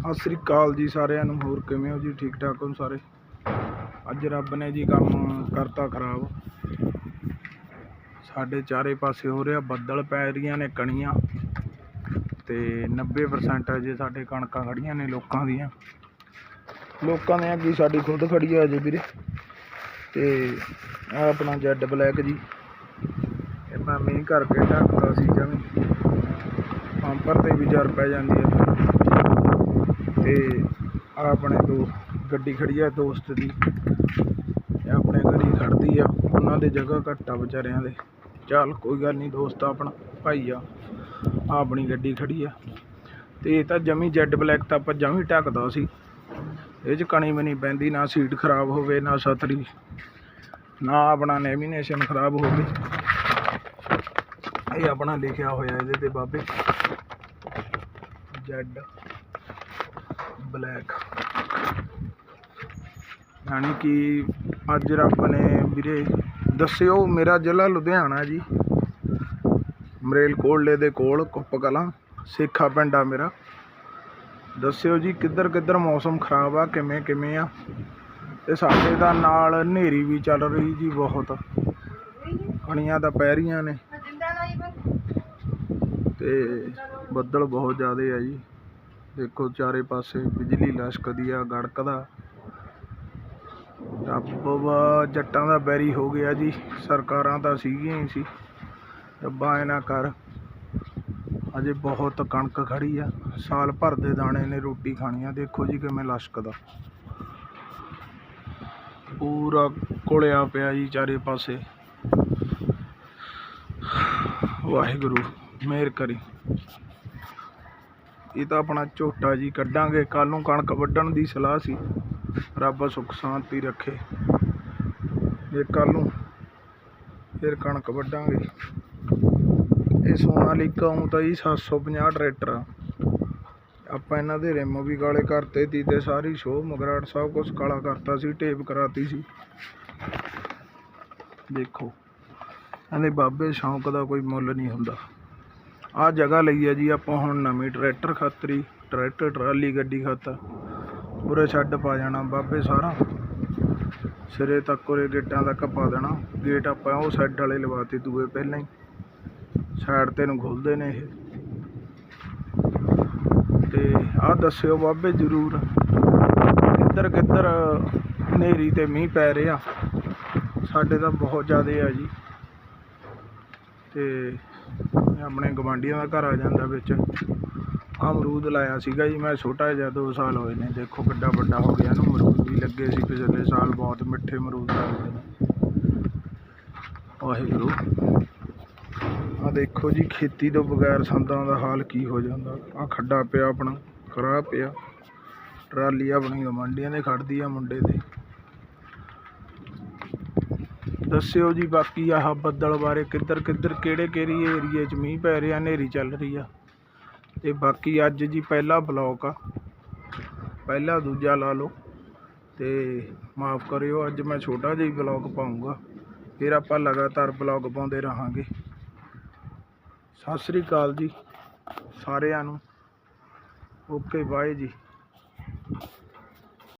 ਸਤਿ ਸ੍ਰੀ ਅਕਾਲ ਜੀ ਸਾਰਿਆਂ ਨੂੰ, ਹੋਰ ਕਿਵੇਂ ਹੋ ਜੀ? ਠੀਕ ਠਾਕ ਹੋ ਸਾਰੇ? ਅੱਜ ਰੱਬ ਨੇ ਜੀ ਕੰਮ ਕਰਤਾ ਖਰਾਬ। ਸਾਡੇ ਚਾਰੇ ਪਾਸੇ ਹੋ ਰਿਹਾ, ਬੱਦਲ ਪੈ ਰਹੀਆਂ ਨੇ ਕਣੀਆਂ ਤੇ 90% ਅਜੇ ਸਾਡੇ ਕਣਕਾਂ ਖੜੀਆਂ ਨੇ ਲੋਕਾਂ ਦੀਆਂ। ਲੋਕਾਂ ਦੀਆਂ ਅੱਗੇ ਸਾਡੀ ਖੁਦ ਖੜੀ ਆ ਅਜੇ ਵੀਰੇ। ਤੇ ਆਹ ਆਪਣਾ ਜੈਡ ਬਲੈਕ ਜੀ। ਇਹ ਮੈਂ ਮੀਂਹ ਕਰਕੇ ਢੱਕਦਾ ਸੀ ਜਮੀ। ਪੰਪਰ ਤੇ ਵੀ ਜਰ ਪੈ ਜਾਂਦੀ ਹੈ ਤੇ ਆਪਣੇ ਦੋ ਗੱਡੀ ਖੜੀ ਆ ਦੋਸਤ ਦੀ। ਆਪਣੇ ਘਰ ਹੀ ਖੜਦੀ ਆ। ਉਹਨਾਂ ਦੇ ਜਗ੍ਹਾ ਘੱਟ ਆ ਵਿਚਾਰਿਆਂ ਦੇ। ਚੱਲ ਕੋਈ ਗੱਲ ਨਹੀਂ ਦੋਸਤ, ਆਪਣਾ ਭਾਈ ਆ। ਆਪਣੀ ਗੱਡੀ ਖੜੀ ਆ। ਤੇ ਇਹ ਤਾਂ ਜਮੀ ਜੈਡ ਬਲੈਕ ਤਾਂ ਆਪਾਂ ਜਮੀ ਢੱਕਦਾ ਸੀ। ਇਹ ਚ ਕਣੀ ਵੀ ਪੈਂਦੀ ਨਾ ਸੀਟ ਖਰਾਬ ਹੋਵੇ, ਨਾ ਸਤਰੀ ਨਾ ਆਪਣਾ ਨੈਵੀਨੇਸ਼ਨ ਖਰਾਬ ਹੋਵੇ। ਇਹ ਆਪਣਾ ਲਿਖਿਆ ਹੋਇਆ ਇਹਦੇ ਤੇ ਬਾਬੇ। ਜੈਡ। ਬਲੈਕ। ਯਾਨੀ ਕਿ ਅੱਜ ਰੱਬ ਨੇ ਵੀਰੇ, ਦੱਸਿਓ ਮੇਰਾ ਜ਼ਿਲ੍ਹਾ ਲੁਧਿਆਣਾ ਜੀ। ਮਰੇਲ ਕੋਲੇ ਦੇ ਕੋਲ, ਕੁੱਪ ਕਲਾਂ, ਸੇਖਾ ਪਿੰਡ ਆ ਮੇਰਾ। ਦੱਸਿਓ ਜੀ ਕਿੱਧਰ ਕਿੱਧਰ ਮੌਸਮ ਖਰਾਬ ਆ, ਕਿਵੇਂ ਕਿਵੇਂ ਆ। ਤੇ ਸਾਡੇ ਦਾ ਨਾਲ ਹਨੇਰੀ ਵੀ ਚੱਲ ਰਹੀ ਜੀ ਬਹੁਤ। ਕਣੀਆਂ ਤਾਂ ਪੈ ਰਹੀਆਂ ਨੇ। ਤੇ ਬੱਦਲ ਬਹੁਤ ਜ਼ਿਆਦੇ ਆ ਜੀ। ਦੇਖੋ ਚਾਰੇ ਪਾਸੇ ਬਿਜਲੀ ਲਸ਼ਕਦੀ ਆ ਗੜਕਦਾ ਰੱਬ ਵਾ ਜੱਟਾਂ ਦਾ ਬੈਰੀ ਹੋ ਗਿਆ ਜੀ, ਸਰਕਾਰਾਂ ਤਾਂ ਸੀਗੀਆਂ ਹੀ ਸੀ। ਰੱਬਾ ਐ ਨਾ ਕਰ। ਅਜੇ ਬਹੁਤ ਕਣਕ ਖੜੀ ਆ, ਸਾਲ ਭਰ ਦੇ ਦਾਣੇ ਨੇ ਰੋਟੀ ਖਾਣੀ ਆ। ਦੇਖੋ ਜੀ ਕਿਵੇਂ ਲਸ਼ਕਦਾ ਪੂਰਾ ਕੋਲਿਆ ਪਿਆ ਜੀ ਚਾਰੇ ਪਾਸੇ। ਵਾਹਿਗੁਰੂ, ਮਿਹਰ ਕਰੀ। ਇਹ ਤਾਂ ਆਪਣਾ ਝੋਟਾ ਜੀ ਕੱਢਾਂਗੇ। ਕੱਲ ਨੂੰ ਕਣਕ ਵੱਢਣ ਦੀ ਸਲਾਹ ਸੀ। ਰੱਬ ਸੁੱਖ ਸ਼ਾਂਤੀ ਰੱਖੇ। ਜੇ ਕੱਲ ਨੂੰ ਫਿਰ ਕਣਕ ਵੱਢਾਂਗੇ। ਇਹ ਸੋਨਾਲੀਕਾ ਉਹ ਤਾਂ ਜੀ 750 ਟਰੈਕਟਰ ਆ। ਆਪਾਂ ਇਹਨਾਂ ਦੇ ਰਿਮ ਵੀ ਕਾਲੇ ਕਰਤੇ ਤੀ ਤੇ ਸਾਰੀ ਸ਼ੋਅ ਮਗਰਾਟ ਸਭ ਕੁਝ ਕਾਲਾ ਕਰਤਾ ਸੀ, ਟੇਪ ਕਰਾਤੀ ਸੀ। ਦੇਖੋ ਕਹਿੰਦੇ ਬਾਬੇ ਸ਼ੌਂਕ ਦਾ ਕੋਈ ਮੁੱਲ ਨਹੀਂ ਹੁੰਦਾ। ਆਹ ਜਗ੍ਹਾ ਲਈ ਹੈ ਜੀ ਆਪਾਂ ਹੁਣ ਨਵੀਂ ਟਰੈਕਟਰ ਖਾਤਰੀ, ਟਰੈਕਟਰ, ਟਰਾਲੀ, ਗੱਡੀ ਖਾਤਰ ਉਰੇ ਛੱਡ ਪਾ ਜਾਣਾ ਬਾਬੇ ਸਾਰਾ। ਸਿਰੇ ਤੱਕ ਉਰੇ ਗੇਟਾਂ ਤੱਕ ਪਾ ਦੇਣਾ। ਗੇਟ ਆਪਾਂ ਉਹ ਸਾਈਡ ਵਾਲੇ ਲਵਾਤੇ, ਦੂਏ ਪਹਿਲਾਂ ਹੀ। ਸਾਈਡ ਤੇ ਨੂੰ ਖੁੱਲਦੇ ਨੇ ਇਹ। ਤੇ ਆਹ ਦੱਸਿਓ ਬਾਬੇ ਜ਼ਰੂਰ, ਕਿੱਧਰ ਕਿੱਧਰ ਹਨੇਰੀ ਤੇ ਮੀਂਹ ਪੈ ਰਿਹਾ। ਸਾਡੇ ਤਾਂ ਬਹੁਤ ਜ਼ਿਆਦਾ ਆ ਜੀ। ਤੇ ਆਪਣੇ ਗਵਾਂਢੀਆਂ ਦਾ ਘਰ ਆ ਜਾਂਦਾ ਵਿੱਚ। ਆਹ ਅਮਰੂਦ ਲਾਇਆ ਸੀਗਾ ਜੀ, ਮੈਂ ਛੋਟਾ ਜਿਹਾ 2 ਸਾਲ ਹੋਏ ਨੇ। ਦੇਖੋ ਕਿੱਡਾ ਵੱਡਾ ਹੋ ਗਿਆ ਨੂੰ, ਅਮਰੂਦ ਵੀ ਲੱਗੇ ਸੀ ਪਿਛਲੇ ਸਾਲ, ਬਹੁਤ ਮਿੱਠੇ ਅਮਰੂਦ ਲੱਗਦੇ ਨੇ। ਵਾਹਿਗੁਰੂ। ਆ ਦੇਖੋ ਜੀ, ਖੇਤੀ ਤੋਂ ਬਗੈਰ ਸੰਦਾਂ ਦਾ ਹਾਲ ਕੀ ਹੋ ਜਾਂਦਾ। ਆ ਖੱਡਾ ਪਿਆ ਆਪਣਾ, ਖਰਾਬ ਪਿਆ। ਟਰਾਲੀ ਆਪਣੀ ਗਵਾਂਢੀਆਂ ਦੇ ਖੜਦੀ ਆ ਮੁੰਡੇ ਦੇ। ਦੱਸਿਓ ਜੀ ਬਾਕੀ ਆਹ ਬੱਦਲ ਬਾਰੇ ਕਿੱਧਰ ਕਿੱਧਰ, ਕਿਹੜੇ ਕਿਹੜੀ ਏਰੀਏ 'ਚ ਮੀਂਹ ਪੈ ਰਿਹਾ, ਹਨੇਰੀ ਚੱਲ ਰਹੀ ਆ। ਤੇ ਬਾਕੀ ਅੱਜ ਜੀ ਪਹਿਲਾ ਬਲੌਕ ਆ। ਪਹਿਲਾ ਦੂਜਾ ਲਾ ਲਓ। ਤੇ ਮਾਫ ਕਰਿਓ, ਅੱਜ ਮੈਂ ਛੋਟਾ ਜਿਹਾ ਹੀ ਬਲੌਗ ਪਾਉਂਗਾ ਫਿਰ ਆਪਾਂ ਲਗਾਤਾਰ ਬਲੌਗ ਪਾਉਂਦੇ ਰਹਾਂਗੇ। ਸਤਿ ਸ੍ਰੀ ਅਕਾਲ ਜੀ ਸਾਰਿਆਂ ਨੂੰ। ਓਕੇ, ਬਾਏ ਜੀ।